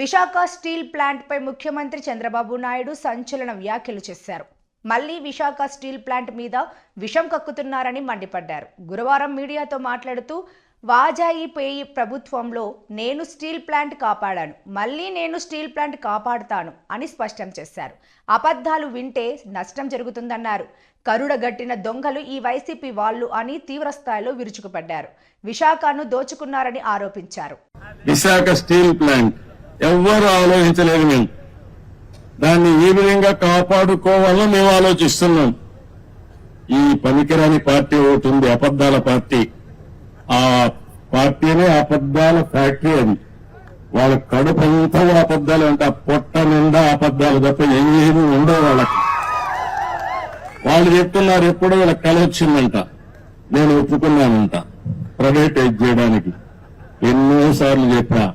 Visakha steel ప్లాంట్పై ముఖ్యమంత్రి చంద్రబాబు నాయుడు సంచలన వ్యాఖ్యలు చేశారు. మళ్ళీ విశాఖ స్టీల్ ప్లాంట్ మీద విషం కక్కుతున్నారని మండిపడ్డారు. గురువారం మీడియాతో మాట్లాడుతూ వాజాయిపేయి ప్రభుత్వంలో నేను స్టీల్ ప్లాంట్ కాపాడాను. మళ్ళీ నేను స్టీల్ ప్లాంట్ కాపాడుతాను అని స్పష్టం చేశారు. అబద్ధాలు వింటే నష్టం జరుగుతుందన్నారు. కరుడగట్టిన దొంగలు ఈ వైసీపీ వాళ్ళు అని తీవ్రస్థాయిలో విరుచుకుపడ్డారు. విశాఖను దోచుకున్నారని ఆరోపించారు. విశాఖ స్టీల్ ప్లాంట్ ఎవ్వరు ఆలోచించలేదు మేము. దాన్ని ఏ విధంగా కాపాడుకోవాలో మేము ఆలోచిస్తున్నాం. ఈ పనికిరాని పార్టీ ఒకటి ఉంది అబద్దాల పార్టీ. ఆ పార్టీనే అబద్దాల ఫ్యాక్టరీ అది. వాళ్ళ కడుపు అంతా అబద్దాలు అంటే ఆ పొట్ట నిండా అబద్దాలు తప్ప ఏమీ ఉండవు వాళ్ళకి. వాళ్ళు చెప్తున్నారు ఎప్పుడో వీళ్ళకి కళ వచ్చిందంట. నేను ఒప్పుకున్నానంట. ప్రైవేటైజ్ చేయడానికి. ఎన్నోసార్లు చెప్పా.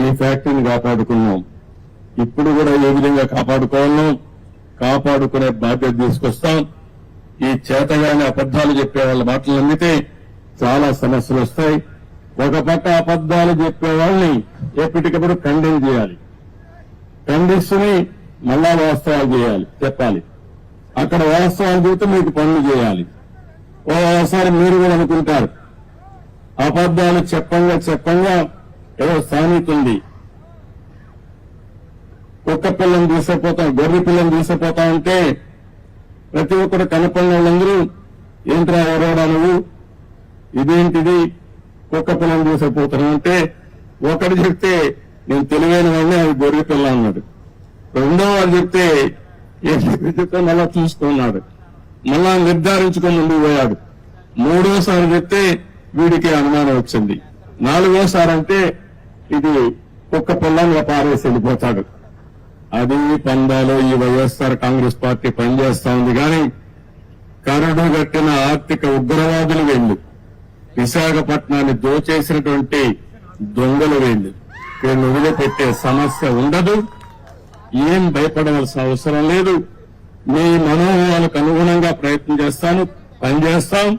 ఈ ఫ్యాక్టరీని కాపాడుకున్నాం. ఇప్పుడు కూడా ఏ విధంగా కాపాడుకోవాలో కాపాడుకునే బాధ్యత తీసుకొస్తాం. ఈ చేతగాని అబద్దాలు చెప్పే వాళ్ళ మాటలు నమ్మితే చాలా సమస్యలు వస్తాయి. ఒక పక్క అబద్దాలు చెప్పే వాళ్ళని ఎప్పటికప్పుడు ఖండన చేయాలి. ఖండిస్తుని మళ్ళా వాస్తవాలు చేయాలి చెప్పాలి. అక్కడ వాస్తవాలు చెబితే మీకు పనులు చేయాలి. ఓసారి మీరు కూడా అనుకుంటారు. అబద్దాలు చెప్పంగా చెప్పంగా ఏదో సామెత ఉంది. కుక్క పిల్లని తీసుకుపోతాం గొర్రె పిల్లని తీసుకుపోతా ఉంటే ప్రతి ఒక్కరు కనపడిన వాళ్ళందరూ ఏంట్రా ఎవరోడా నువ్వు? ఇదేంటిది? కుక్క పిల్లని తీసుకుపోతున్నావు అంటే ఒకడు చెప్తే నేను తెలివైన వాడిని అది గొర్రె పిల్ల అన్నాడు. రెండో వాళ్ళు చెప్తే ఏంటి చెప్తే మళ్ళా చూసుకున్నాడు మళ్ళా నిర్ధారించుకొని ముందుకు పోయాడు. మూడోసారి చెప్తే వీడికి అనుమానం వచ్చింది. నాలుగోసారి అంటే ఇది కుక్క పిల్లని పారేసి వెళ్ళిపోతాడు. అది పందాలో ఈ వైఎస్ఆర్ కాంగ్రెస్ పార్టీ పనిచేస్తా ఉంది కానీ కరడు గట్టిన ఆర్థిక ఉగ్రవాదులు వెళ్ళు. విశాఖపట్నాన్ని దోచేసినటువంటి దొంగలు వెళ్ళు. వీళ్ళు వదిలిపెట్టే సమస్య ఉండదు. ఏం భయపడవలసిన అవసరం లేదు. మీ మనోభావాలకు అనుగుణంగా ప్రయత్నం చేస్తాను పనిచేస్తాం.